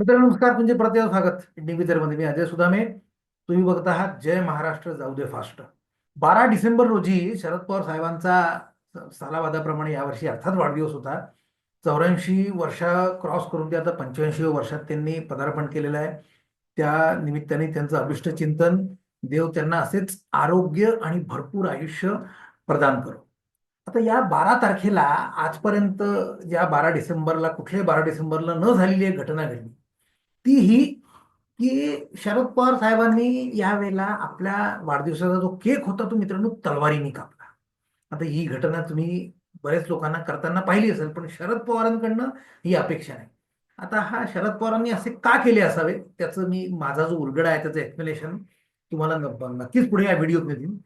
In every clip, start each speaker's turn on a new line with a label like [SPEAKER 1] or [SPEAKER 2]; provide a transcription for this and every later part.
[SPEAKER 1] मित्रांनो नमस्कार. तुमचे प्रत्येक स्वागत. मध्ये मी अजय सुदामे. तुम्ही बघत आहात जय महाराष्ट्र जाऊ दे फास्ट. बारा डिसेंबर रोजी शरद पवार साहेबांचा सालावादाप्रमाणे यावर्षी अर्थात वाढदिवस होता. चौऱ्याऐंशी वर्ष क्रॉस करून ते आता पंच्याऐंशी वर्षात त्यांनी पदार्पण केलेलं आहे. त्या निमित्ताने त्यांचं अभिष्ट चिंतन देव त्यांना असेच आरोग्य आणि भरपूर आयुष्य प्रदान करो. आता या बारा तारखेला आजपर्यंत या बारा डिसेंबरला कुठल्याही बारा डिसेंबरला न झालेली एक घटना घडली. ती ही की शरद पवार साहेबांनी यावेळेला आपल्या वाढदिवसाचा जो केक होता तो मित्रांनो तलवारीने कापला. आता ही घटना तुम्ही बऱ्याच लोकांना करताना पाहिली असेल पण शरद पवारांकडनं ही अपेक्षा नाही. आता हा शरद पवारांनी असे का केले असावे त्याचं मी माझा जो उलगडा आहे त्याचं एक्सप्लेनेशन तुम्हाला नक्कीच पुढे या व्हिडिओत देईन.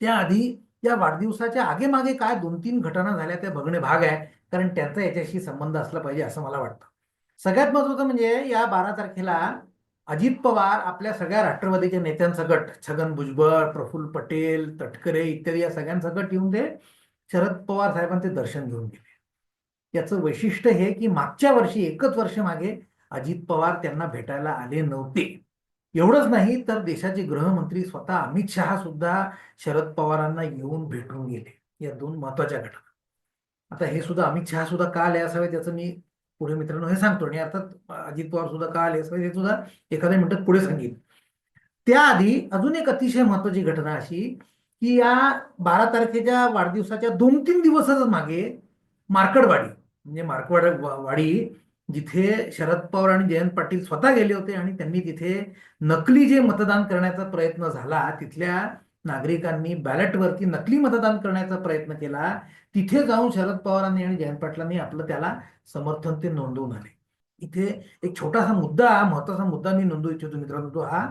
[SPEAKER 1] त्याआधी या वाढदिवसाच्या आगे मागे काय दोन तीन घटना झाल्या त्या बघणे भाग आहे कारण त्यांचा याच्याशी संबंध असला पाहिजे असं मला वाटतं. सगळ्यात महत्वाचं म्हणजे या बारा तारखेला अजित पवार आपल्या सगळ्या राष्ट्रवादीच्या नेत्यांसकट छगन भुजबळ प्रफुल्ल पटेल तटकरे इत्यादी या सगळ्यांसकट येऊन ते शरद पवार साहेबांचे दर्शन घेऊन गेले. याचं वैशिष्ट्य हे की मागच्या वर्षी एकच वर्ष मागे अजित पवार त्यांना भेटायला आले नव्हते. एवढंच नाही तर देशाचे गृहमंत्री स्वतः अमित शहा सुद्धा शरद पवारांना येऊन भेटून गेले. या दोन महत्त्वाच्या घटना आता हे सुद्धा अमित शहा सुद्धा का आले असावे त्याचं मी पुढे मित्रांनो हे सांगतो आणि अर्थात अजित पवार सुद्धा का आले? हे सुद्धा एखाद्या मिनिटात पुढे सांगेन त्याआधी अजून एक अतिशय महत्वाची घटना अशी की या बारा तारखेच्या वाढदिवसाच्या दोन तीन दिवसच मागे मार्कडवाडी म्हणजे मार्कवाड वा- वाडी जिथे शरद पवार आणि जयंत पाटील स्वतः गेले होते आणि त्यांनी तिथे नकली जे मतदान करण्याचा प्रयत्न झाला तिथल्या नागरिकांनी बॅलेटवरती नकली मतदान करण्याचा प्रयत्न केला तिथे जाऊन शरद पवारांनी आणि जयंत पाटलांनी आपलं त्याला समर्थन ते नोंदवून आले. इथे एक छोटासा मुद्दा महत्त्वाचा मुद्दा मी नोंदवू इच्छितो मित्रांनो तो हा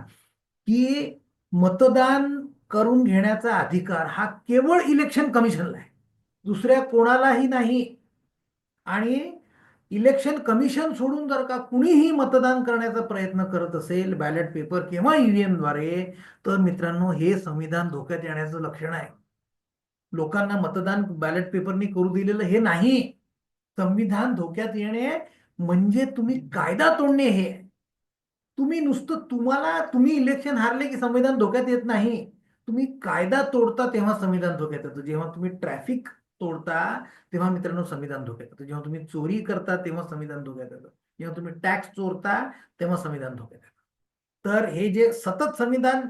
[SPEAKER 1] की मतदान करून घेण्याचा अधिकार हा केवळ इलेक्शन कमिशनला आहे. दुसऱ्या कोणालाही नाही. आणि इलेक्शन कमिशन सोडून जर का कुणीही मतदान करण्याचा प्रयत्न करत असेल बॅलेट पेपर किंवा ईव्हीएमद्वारे तर मित्रांनो हे संविधान धोक्यात येण्याचं लक्षण आहे. लोकांना मतदान बॅलेट पेपरनी करू दिलेलं हे नाही. संविधान धोक्यात येणे म्हणजे तुम्ही कायदा तोडणे हे. तुम्ही नुसतं तुम्हाला तुम्ही इलेक्शन हारले की संविधान धोक्यात येत नाही. तुम्ही कायदा तोडता तेव्हा संविधान धोक्यात येतं. जेव्हा तुम्ही ट्रॅफिक तोडता तेव्हा मित्रांनो संविधान धोक्यात येतं. जेव्हा तुम्ही चोरी करता तेव्हा संविधान धोक्यात येतं. जेव्हा तुम्ही टॅक्स चोरता तेव्हा संविधान धोक्यात येतं. तर हे जे सतत संविधान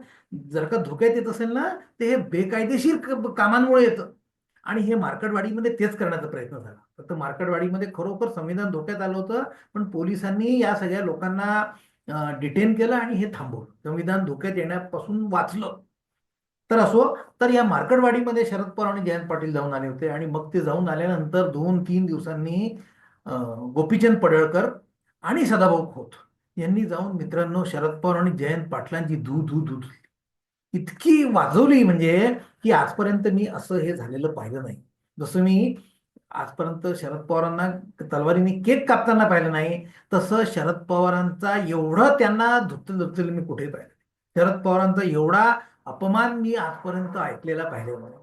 [SPEAKER 1] जर का धोक्यात येत असेल ना ते हे बेकायदेशीर कामांमुळे येतं. आणि हे मार्केटवाडीमध्ये तेच करण्याचा प्रयत्न झाला. फक्त मार्केटवाडीमध्ये खरोखर संविधान धोक्यात आलं होतं पण पोलिसांनी या सगळ्या लोकांना डिटेन केलं आणि हे थांबवलं. संविधान धोक्यात येण्यापासून वाचलं. तर असो तर या मार्केटवाडीमध्ये शरद पवार आणि जयंत पाटील जाऊन आले होते आणि मग ते जाऊन आल्यानंतर दोन तीन दिवसांनी गोपीचंद पडळकर आणि सदाभाऊ खोत यांनी जाऊन मित्रांनो शरद पवार आणि जयंत पाटलांची धू धू धू धुतली. इतकी वाजवली म्हणजे की आजपर्यंत मी असं हे झालेलं पाहिलं नाही जसं मी आजपर्यंत शरद पवारांना तलवारीने केक कापताना पाहिलं नाही तसं शरद पवारांचा एवढं त्यांना धुतलं धुतलेलं मी कुठे पाहिलं शरद पवारांचा एवढा अपमान मी आजपर्यंत ऐकलेला पाहिले नाही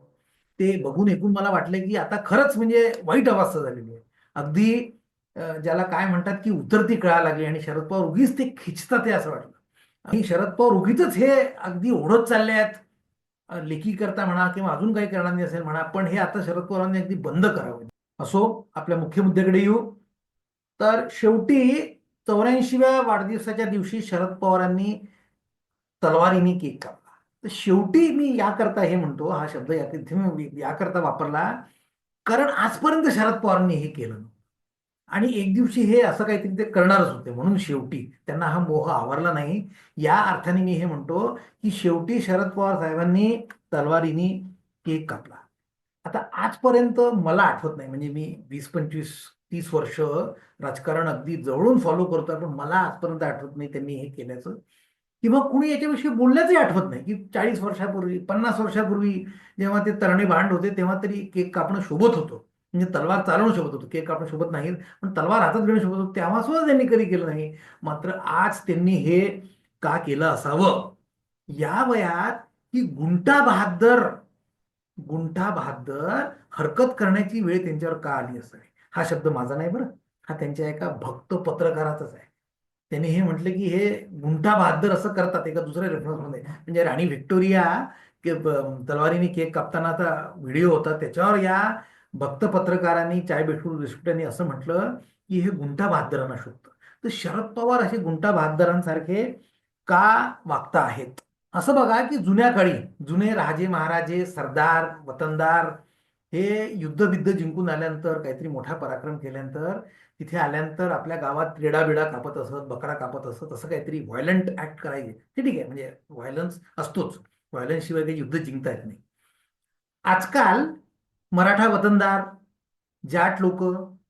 [SPEAKER 1] ते बघून ऐकून मला वाटलं की आता खरंच म्हणजे वाईट अवस्था झालेली आहे. अगदी ज्याला काय म्हणतात की उतरती कळा लागली आणि शरद पवार उगीच ते खिचतात हे असं वाटलं. आणि शरद पवार उगीच हे अगदी ओढत चालले आहेत. लेखी करता म्हणा किंवा अजून काही करणार नाही असेल म्हणा पण हे आता शरद पवारांनी अगदी बंद करावं. असो आपल्या मुख्य मुद्द्याकडे येऊ. तर शेवटी चौऱ्याऐंशीव्या वाढदिवसाच्या दिवशी शरद पवारांनी तलवारीने केक कापला. तर शेवटी मी याकरता हे म्हणतो हा शब्द या मी याकरता वापरला कारण आजपर्यंत शरद पवारांनी हे केलं नव्हतं. आणि एक दिवशी हे असं काहीतरी ते करणारच होते म्हणून शेवटी त्यांना हा मोह आवरला नाही. या अर्थाने मी हे म्हणतो की शेवटी शरद पवार साहेबांनी तलवारीने केक कापला. आता आजपर्यंत मला आठवत नाही म्हणजे मी वीस पंचवीस तीस वर्ष राजकारण अगदी जवळून फॉलो करतोय पण मला आजपर्यंत आठवत नाही त्यांनी हे केल्याचं. किंवा कुणी याच्याविषयी बोलण्याचंही आठवत नाही की चाळीस वर्षापूर्वी पन्नास वर्षापूर्वी जेव्हा ते तरणे भांड होते तेव्हा तरी केक कापणं शोभत होतं. म्हणजे तलवार चालवणं शोभत होतं केक कापणं शोभत नाही पण तलवार हातात घेणं शोभत होतं. तेव्हा सुद्धा त्यांनी कधी केलं नाही. मात्र आज त्यांनी हे का केलं असावं? या वयात की गुंटा बहादर गुंठा बहादर हरकत करण्याची वेळ त्यांच्यावर का आली असावी? हा शब्द माझा नाही बरं. हा त्यांच्या एका भक्त पत्रकाराचाच आहे. त्यांनी हे म्हटलं की हे गुंठा बहादर असं करतात एका दुसऱ्या रेफरन्समध्ये म्हणजे राणी व्हिक्टोरिया के तलवारीने केक कापतानाचा व्हिडिओ होता. त्याच्यावर या भक्त पत्रकारांनी चाय बेटकूर देशमुखांनी असं म्हटलं की हे गुंठा बहादरांना शोधतं तर शरद पवार असे गुंठा बहादरांसारखे का वागता आहेत? असं बघा की जुन्या काळी जुने राजे महाराजे सरदार वतनदार हे युद्ध बिद्ध जिंकून आल्यानंतर काहीतरी मोठा पराक्रम केल्यानंतर तिथे आल्यानंतर आपल्या गावात रेडा बिडा कापत असत बकरा कापत असत असं काहीतरी व्हायलंट ऍक्ट करायचे. ते ठीक आहे म्हणजे व्हायलन्स असतोच. व्हायलन्स शिवाय काही युद्ध जिंकता येत नाही. आजकाल मराठा वतनदार जाट लोक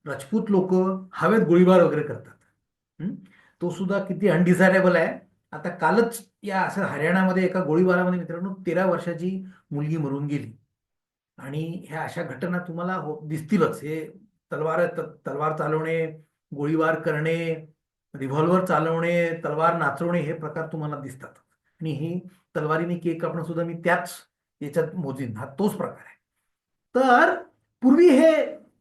[SPEAKER 1] राजपूत लोक हवेत गोळीबार वगैरे करतात. तो सुद्धा किती अनडिझायरेबल आहे. आता कालच या असं हरियाणामध्ये एका गोळीबारामध्ये मित्रांनो तेरा वर्षाची मुलगी मरून गेली. आणि ह्या अशा घटना तुम्हाला हो दिसतीलच. हे तलवार तलवार चालवणे गोळीबार करणे रिव्हॉल्वर चालवणे तलवार नाचवणे हे प्रकार तुम्हाला दिसतात. आणि ही तलवारीने केक कापणं सुद्धा मी त्याच याच्यात मोजीन. हा तोच प्रकार आहे. तर पूर्वी हे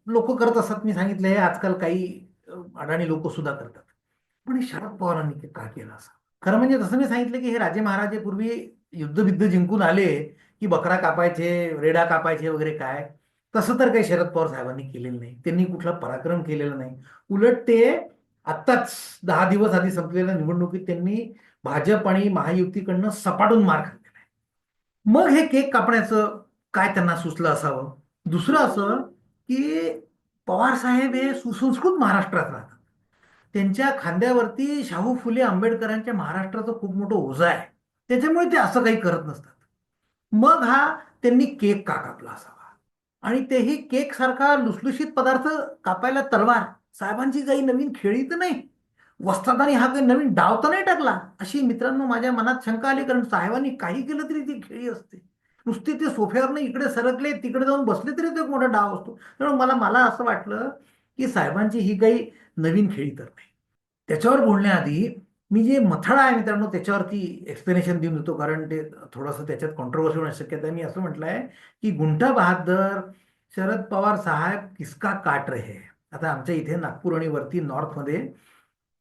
[SPEAKER 1] लोक करत असतात मी सांगितलं हे आजकाल काही अडाणी लोक सुद्धा करतात. पण हे शरद पवारांनी का केलं असं? खरं म्हणजे जसं मी सांगितलं की हे राजे महाराजे पूर्वी युद्धबिद्ध जिंकून आले की बकरा कापायचे रेडा कापायचे वगैरे काय? तसं तर काही शरद पवार साहेबांनी केलेलं नाही. त्यांनी कुठला पराक्रम केलेला नाही. उलट ते आत्ताच दहा दिवस आधी संपलेल्या निवडणुकीत त्यांनी भाजप आणि महायुतीकडनं सपाटून मार खाल्लेला आहे. मग हे केक कापण्याचं काय त्यांना सुचलं असावं? दुसरं असं की पवार साहेब हे सुसंस्कृत महाराष्ट्रात राहतात. त्यांच्या खांद्यावरती शाहू फुले आंबेडकरांच्या महाराष्ट्राचं खूप मोठं ओझं आहे. त्याच्यामुळे ते असं काही करत नसतात. मग हा त्यांनी केक का कापला असावा? आणि तेही केक सारखा लुसलुशीत पदार्थ कापायला तलवार. साहेबांची काही नवीन खेळी तर नाही. वस्तादानी हा काही नवीन डाव तर नाही टाकला? अशी मित्रांनो माझ्या मनात शंका आली कारण साहेबांनी काही केलं तरी ती खेळी असते. नुसते ते सोफ्यावरनं इकडे सरकले तिकडे जाऊन बसले तरी तो एक मोठा डाव असतो. त्यामुळे मला मला असं वाटलं की साहेबांची ही काही नवीन खेळी तर नाही. त्याच्यावर बोलण्याआधी मी जे मथळा आहे मित्रांनो त्याच्यावरती एक्सप्लेनेशन देऊन देतो. कारण ते थोडंसं त्याच्यात कॉन्ट्रोवर्सी होण्याची शक्यता आहे. मी असं म्हटलं आहे की गुंठा बहादर शरद पवार साहेब किसका काट रहे? आता आमच्या इथे नागपूर आणि वरती नॉर्थमध्ये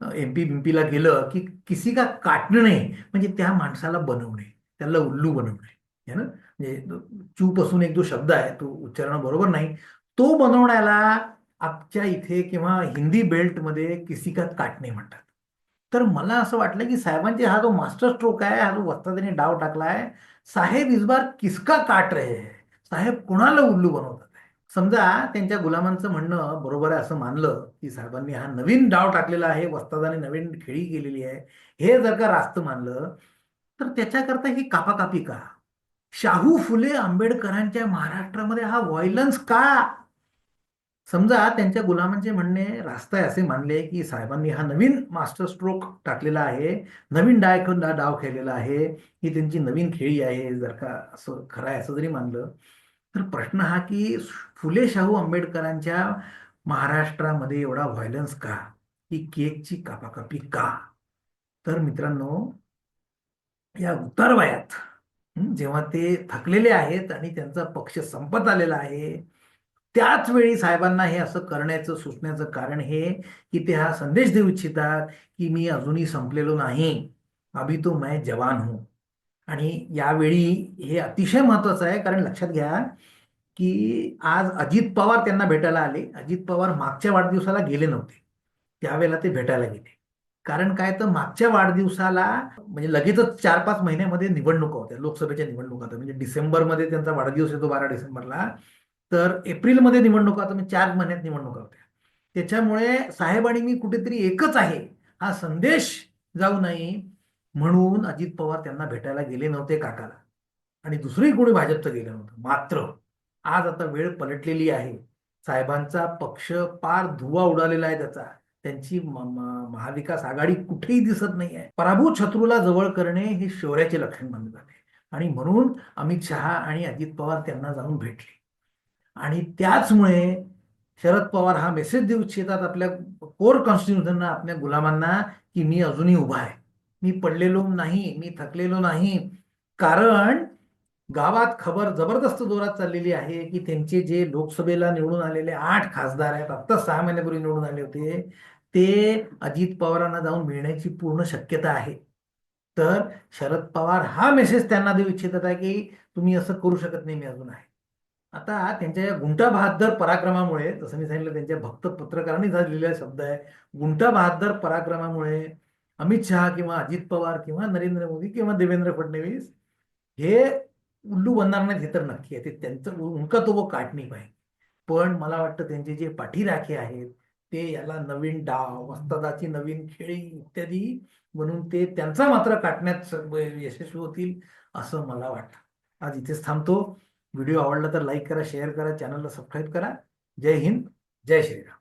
[SPEAKER 1] एम पी बिम्पीला गेलं की किसी का काटणे म्हणजे त्या माणसाला बनवणे त्याला उल्लू बनवणे. है ना? म्हणजे चूप असून एक जो शब्द आहे तो उच्चारण बरोबर नाही. तो बनवण्याला आमच्या इथे किंवा हिंदी बेल्टमध्ये किसी का काटणे म्हणतात. तर मला असं वाटलं की साहेबांचे हा जो मास्टर स्ट्रोक आहे हा जो वस्तादाने डाव टाकलाय साहेब इस बार किसका काट रहे है? साहेब कुणाला उल्लू बनवतात? समजा त्यांच्या गुलामांचं म्हणणं बरोबर आहे असं मानलं की साहेबांनी हा नवीन डाव टाकलेला आहे वस्तादाने नवीन खेळी केलेली आहे हे जर का रास्त मानलं तर त्याच्याकरता ही कापाकापी का? शाहू फुले आंबेडकरांच्या महाराष्ट्रामध्ये हा व्हायलन्स का? समजा त्यांच्या गुलामांचे म्हणणे रास्त आहे असे मानले की साहेबांनी हा नवीन मास्टर स्ट्रोक टाकलेला आहे. नवीन डाय डाव खेळलेला आहे. ही त्यांची नवीन खेळी आहे जर का असं खरं आहे असं जरी मानलं. तर प्रश्न हा की फुले शाहू आंबेडकरांच्या महाराष्ट्रामध्ये एवढा व्हायलन्स का? ही केकची कापाकापी का? तर मित्रांनो या उतारवायात जेव्हा ते थकलेले आहेत आणि त्यांचा पक्ष संपत आलेला आहे त्याच वेळी साहेबांना हे असं करण्याचं सुचण्याचं कारण हे की ते हा संदेश देऊ इच्छितात की मी अजूनही संपलेलो नाही. अभी तो मैं जवान हूं. आणि यावेळी हे अतिशय महत्वाचं आहे कारण लक्षात घ्या की आज अजित पवार त्यांना भेटायला आले. अजित पवार मागच्या वाढदिवसाला गेले नव्हते. त्यावेळेला ते भेटायला गेले. कारण काय तर मागच्या वाढदिवसाला म्हणजे लगेचच चार पाच महिन्यामध्ये निवडणुका होत्या लोकसभेच्या निवडणुका होत्या. म्हणजे डिसेंबरमध्ये त्यांचा वाढदिवस येतो बारा डिसेंबरला. तर एप्रिलमध्ये निवडणुका आता मी चार महिन्यात निवडणुका होत्या. त्याच्यामुळे साहेब आणि मी कुठेतरी एकच आहे. हा संदेश जाऊ नये म्हणून अजित पवार त्यांना भेटायला गेले नव्हते काकाला. आणि दुसरंही कोणी भाजपचं गेलं नव्हतं. मात्र आज आता वेळ पलटलेली आहे. साहेबांचा पक्ष पार धुवा उडालेला आहे त्याचा. त्यांची महाविकास आघाडी कुठेही दिसत नाही आहे. पराभूत शत्रूला जवळ करणे हे शौर्याचे लक्षण मानले जाते. आणि म्हणून अमित शहा आणि अजित पवार त्यांना जाऊन भेटले. आणि त्याचमुळे शरद पवार हा मेसेज देऊ इच्छितात आपल्या कोर कॉन्स्टिट्युशनना आपल्या गुलामांना की मी अजूनही उभा आहे. मी पडलेलो नाही मी थकलेलो नाही. कारण गावात खबर जबरदस्त जोरात चाललेली आहे की त्यांचे जे लोकसभेला निवडून आलेले आठ खासदार आहेत आत्ता सहा महिन्यापूर्वी निवडून आले होते ते अजित पवारांना जाऊन मिळण्याची पूर्ण शक्यता आहे. तर शरद पवार हा मेसेज त्यांना देऊ इच्छितात आहे की तुम्ही असं करू शकत नाही मी अजून आहे. आता त्यांच्या या गुंटा बहादर पराक्रमामुळे जसं मी सांगितलं त्यांच्या भक्त पत्रकारांनी लिहिलेला शब्द आहे गुंटा बहादर पराक्रमामुळे अमित शहा किंवा अजित पवार किंवा नरेंद्र मोदी किंवा देवेंद्र फडणवीस हे उल्लू बनणार नाहीत हे तर नक्की आहे. ते त्यांचं उंका तो वो पाहिजे पण मला वाटतं त्यांचे जे पाठीराखे आहेत ते याला नवीन डाव वस्तादाची नवीन खेळी इत्यादी म्हणून ते त्यांचा मात्र काटण्यात यशस्वी होतील असं मला वाटतं. आज इथेच थांबतो. व्हिडिओ आवडला तर लाईक करा शेअर करा चॅनलला सबस्क्राईब करा. जय हिंद जय श्रीराम.